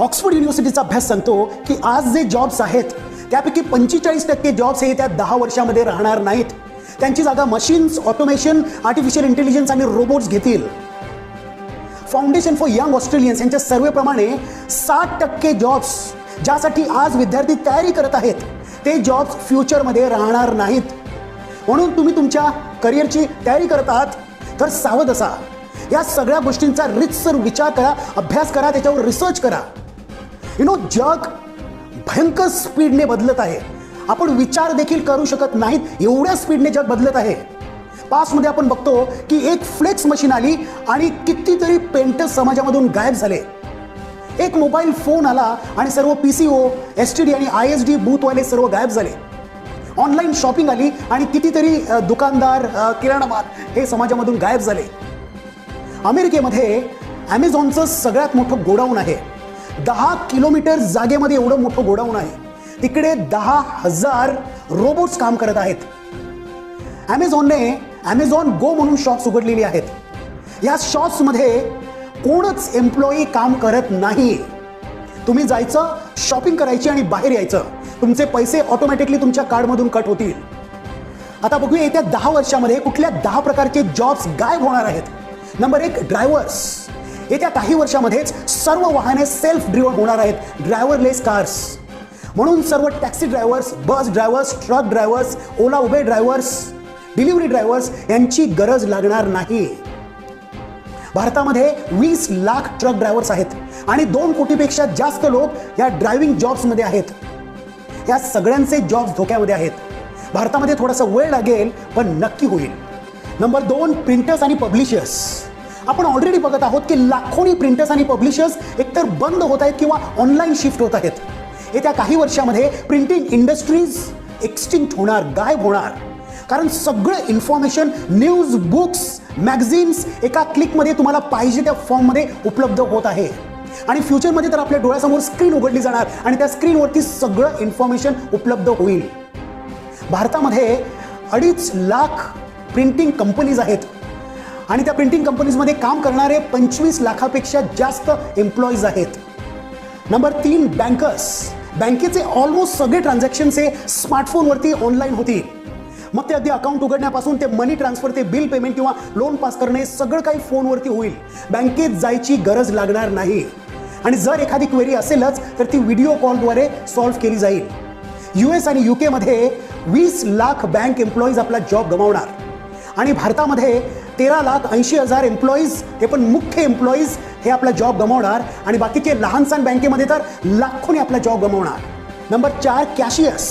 Oxford युनिव्हर्सिटीचा अभ्यास सांगतो की आज जे जॉब्स आहेत त्यापैकी पंचेचाळीस टक्के जॉब्स हे त्या दहा वर्षामध्ये राहणार नाहीत. त्यांची जागा मशीन्स ऑटोमेशन आर्टिफिशियल इंटेलिजन्स आणि रोबोट्स घेतील. फाउंडेशन फॉर यंग ऑस्ट्रेलियन्स यांच्या सर्वेप्रमाणे साठ टक्के जॉब्स ज्यासाठी आज विद्यार्थी तयारी करत आहेत ते जॉब्स फ्युचरमध्ये राहणार नाहीत. म्हणून तुम्ही तुमच्या करिअरची तयारी करत आहात तर सावध असा. या सगळ्या गोष्टींचा रितसर विचार करा अभ्यास करा त्याच्यावर रिसर्च करा. यु नो जग भयंकर स्पीडने बदलत आहे. आपण विचार देखील करू शकत नाहीत एवढ्या स्पीडने जग बदलत आहे. पासमध्ये आपण बघतो की एक फ्लेक्स मशीन आली आणि कितीतरी पेंटर्स समाजामधून गायब झाले. एक मोबाईल फोन आला आणि सर्व P C O S T D आणि आय एस डी बूथवाले सर्व गायब झाले. ऑनलाईन शॉपिंग आली आणि कितीतरी दुकानदार किराणाबाद हे समाजामधून गायब झाले. अमेरिकेमध्ये ॲमेझॉनचं सगळ्यात मोठं गोडाऊन आहे. दहा किलोमीटर जागेमध्ये एवढं मोठं गोडाऊन आहे. तिकडे दहा हजार रोबोट्स काम करत आहेत. ॲमेझॉनने ॲमेझॉन गो म्हणून शॉप्स उघडलेली आहेत. या शॉप्समध्ये कोणच एम्प्लॉई काम करत नाही. तुम्ही जायचं शॉपिंग करायची आणि बाहेर यायचं. तुमचे पैसे ऑटोमॅटिकली तुमच्या कार्डमधून कट होतील. आता बघूया येत्या दहा वर्षामध्ये कुठल्या दहा प्रकारचे जॉब्स गायब होणार आहेत. नंबर एक ड्रायव्हर्स येत्या काही वर्षामध्येच सर्व वाहने सेल्फ ड्रिव्हन होणार आहेत. ड्रायव्हरलेस कार्स म्हणून सर्व taxi drivers bus drivers truck drivers Ola Uber drivers delivery drivers यांची गरज लागणार नाही. भारतामध्ये वीस लाख ट्रक ड्रायव्हर्स आहेत आणि दोन कोटीपेक्षा जास्त लोक या ड्रायव्हिंग जॉब्समध्ये आहेत. या सगळ्यांचे जॉब्स धोक्यामध्ये आहेत. भारतामध्ये थोडासा वेळ लागेल पण नक्की होईल. नंबर दोन प्रिंटर्स आणि पब्लिशर्स आपण ऑलरेडी बघत आहोत की लाखोनी प्रिंटर्स आणि पब्लिशर्स एकतर बंद होत आहेत किंवा ऑनलाईन शिफ्ट होत आहेत. येत्या काही वर्षामध्ये प्रिंटिंग इंडस्ट्रीज एक्सटिंक्ट होणार गायब होणार. कारण सगळं इन्फॉर्मेशन न्यूज बुक्स मॅगझिन्स एका क्लिकमध्ये तुम्हाला पाहिजे त्या फॉर्ममध्ये उपलब्ध होत आहे. आणि फ्युचरमध्ये तर आपल्या डोळ्यासमोर स्क्रीन उघडली जाणार आणि त्या स्क्रीनवरती सगळं इन्फॉर्मेशन उपलब्ध होईल. भारतामध्ये अडीच लाख प्रिंटिंग कंपनीज आहेत. आणि त्या प्रिंटिंग कंपनीजमध्ये काम करणारे पंचवीस लाखापेक्षा जास्त एम्प्लॉईज आहेत. नंबर तीन बँकर्स बँकेचे ऑलमोस्ट सगळे ट्रान्झॅक्शन्स हे स्मार्टफोनवरती ऑनलाईन होती. मग ते अगदी अकाउंट उघडण्यापासून ते मनी ट्रान्सफर ते बिल पेमेंट किंवा लोन पास करणे सगळं काही फोनवरती होईल. बँकेत जायची गरज लागणार नाही. आणि जर एखादी क्वेरी असेलच तर ती व्हिडिओ कॉलद्वारे सॉल्व्ह केली जाईल. यू एस आणि यू केमध्ये वीस लाख बँक एम्प्लॉईज आपला जॉब गमावणार. आणि भारतामध्ये तेरा लाख ऐंशी हजार एम्प्लॉईज हे पण मुख्य एम्प्लॉईज हे आपला जॉब गमावणार. आणि बाकीचे लहान सहान बँकेमध्ये तर लाखोने आपला जॉब गमावणार. नंबर चार कॅशियर्स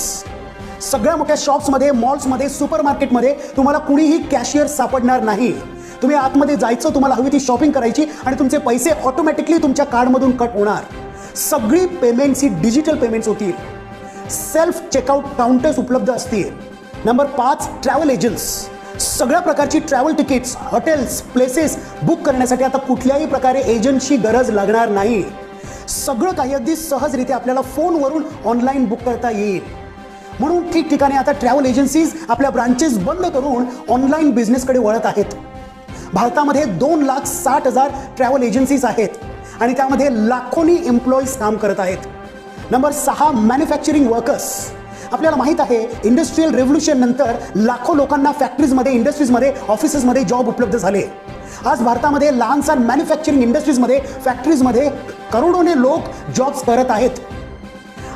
सगळ्या मोठ्या शॉप्समध्ये मॉल्समध्ये सुपर मार्केटमध्ये तुम्हाला कुणीही कॅशियर सापडणार नाही. तुम्ही आतमध्ये जायचं तुम्हाला हवी ती शॉपिंग करायची आणि तुमचे पैसे ऑटोमॅटिकली तुमच्या कार्डमधून कट होणार. सगळी पेमेंट्स ही डिजिटल पेमेंट्स होतील. सेल्फ चेकआउट काउंटर्स उपलब्ध असतील. नंबर पाच ट्रॅव्हल एजंट्स सगळ्या प्रकारची travel tickets hotels places book करण्यासाठी आता कुठल्याही प्रकारे एजंटची गरज लागणार नाही. सगळं काही अगदी सहजरित्या आपल्याला फोनवरून ऑनलाईन बुक करता येईल. म्हणून ठिकठिकाणी आता ट्रॅव्हल एजन्सीज आपल्या ब्रांचेस बंद करून ऑनलाईन बिझनेसकडे वळत आहेत. भारतामध्ये दोन लाख साठ हजार ट्रॅव्हल एजन्सीज आहेत आणि त्यामध्ये लाखोनी एम्प्लॉईज काम करत आहेत. नंबर सहा मॅन्युफॅक्चरिंग वर्कर्स आपल्याला माहीत आहे इंडस्ट्रीयल रेव्होल्युशन नंतर लाखो लोकांना फॅक्टरीजमध्ये इंडस्ट्रीजमध्ये ऑफिसेसमध्ये जॉब उपलब्ध झाले. आज भारतामध्ये लहानसा मॅन्युफॅक्चरिंग इंडस्ट्रीजमध्ये फॅक्टरीजमध्ये करोडोने लोक जॉब्स करत आहेत.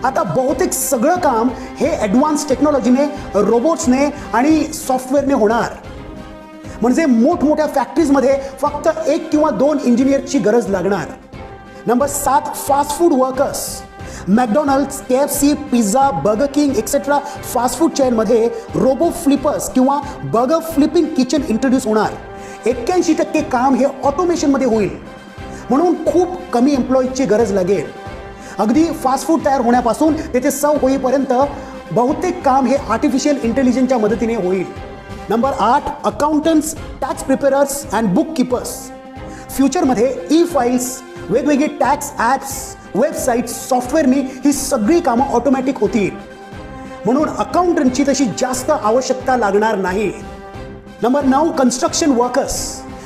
आता बहुतेक सगळं काम हे ॲडव्हान्स टेक्नॉलॉजीने रोबोट्सने आणि सॉफ्टवेअरने होणार. म्हणजे मोठमोठ्या फॅक्टरीजमध्ये फक्त एक किंवा दोन इंजिनियरची गरज लागणार. नंबर सात fast food workers McDonald's K F C pizza burger king etcetera fast food चेनमध्ये robo flippers किंवा बर्गर फ्लिपिंग किचन इंट्रोड्यूस होणार. एक्क्याऐंशी टक्के काम हे ऑटोमेशनमध्ये होईल. म्हणून खूप कमी एम्प्लॉईजची गरज लागेल. अगदी फास्ट फूड तयार होण्यापासून तेथे सव होईपर्यंत बहुतेक काम हे आर्टिफिशियल इंटेलिजन्सच्या मदतीने होईल. नंबर आठ accountants tax preparers and book keepers फ्युचरमध्ये ई फाईल्स वेगवेगळे टॅक्स ॲप्स वेबसाईट सॉफ्टवेअरनी ही सगळी कामं ऑटोमॅटिक होतील म्हणून अकाउंटंटची तशी जास्त आवश्यकता लागणार नाही. नंबर नऊ कन्स्ट्रक्शन वर्कर्स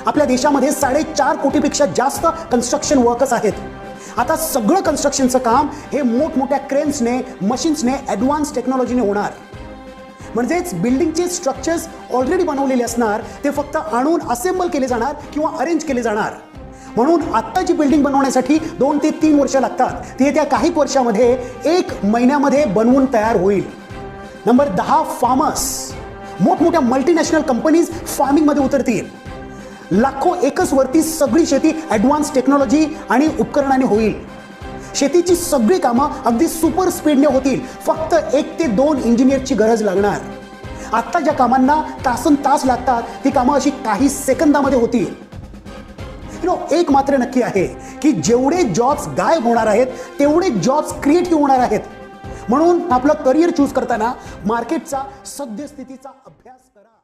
आपल्या देशामध्ये साडेचार कोटीपेक्षा जास्त कन्स्ट्रक्शन वर्कर्स आहेत. आता सगळं कन्स्ट्रक्शनचं काम हे मोठमोठ्या क्रेन्सने मशीन्सने ॲडव्हान्स टेक्नॉलॉजीने होणार. म्हणजेच बिल्डिंगचे स्ट्रक्चर्स ऑलरेडी बनवलेले असणार ते फक्त आणून असेंबल केले जाणार किंवा अरेंज केले जाणार. म्हणून आत्ताची बिल्डिंग बनवण्यासाठी दोन ते तीन वर्ष लागतात ती येत्या काही वर्षामध्ये एक महिन्यामध्ये बनवून तयार होईल. नंबर दहा फार्मर्स मोठमोठ्या मल्टीनॅशनल कंपनीज फार्मिंगमध्ये उतरतील. लाखो एकच वरती सगळी शेती ॲडव्हान्स टेक्नॉलॉजी आणि उपकरणाने होईल. शेतीची सगळी कामं अगदी सुपर स्पीडने होतील. फक्त एक ते दोन इंजिनियरची गरज लागणार. आत्ता ज्या कामांना तासन तास लागतात ती कामं अशी काही सेकंदामध्ये होतील. नो एक मात्र नक्की आहे की जेवढे जॉब्स गायब होणार आहेत तेवढे जॉब्स क्रिएटिव्ह होणार आहेत. म्हणून आपलं करिअर चूज करताना मार्केटचा सद्यस्थितीचा अभ्यास करा.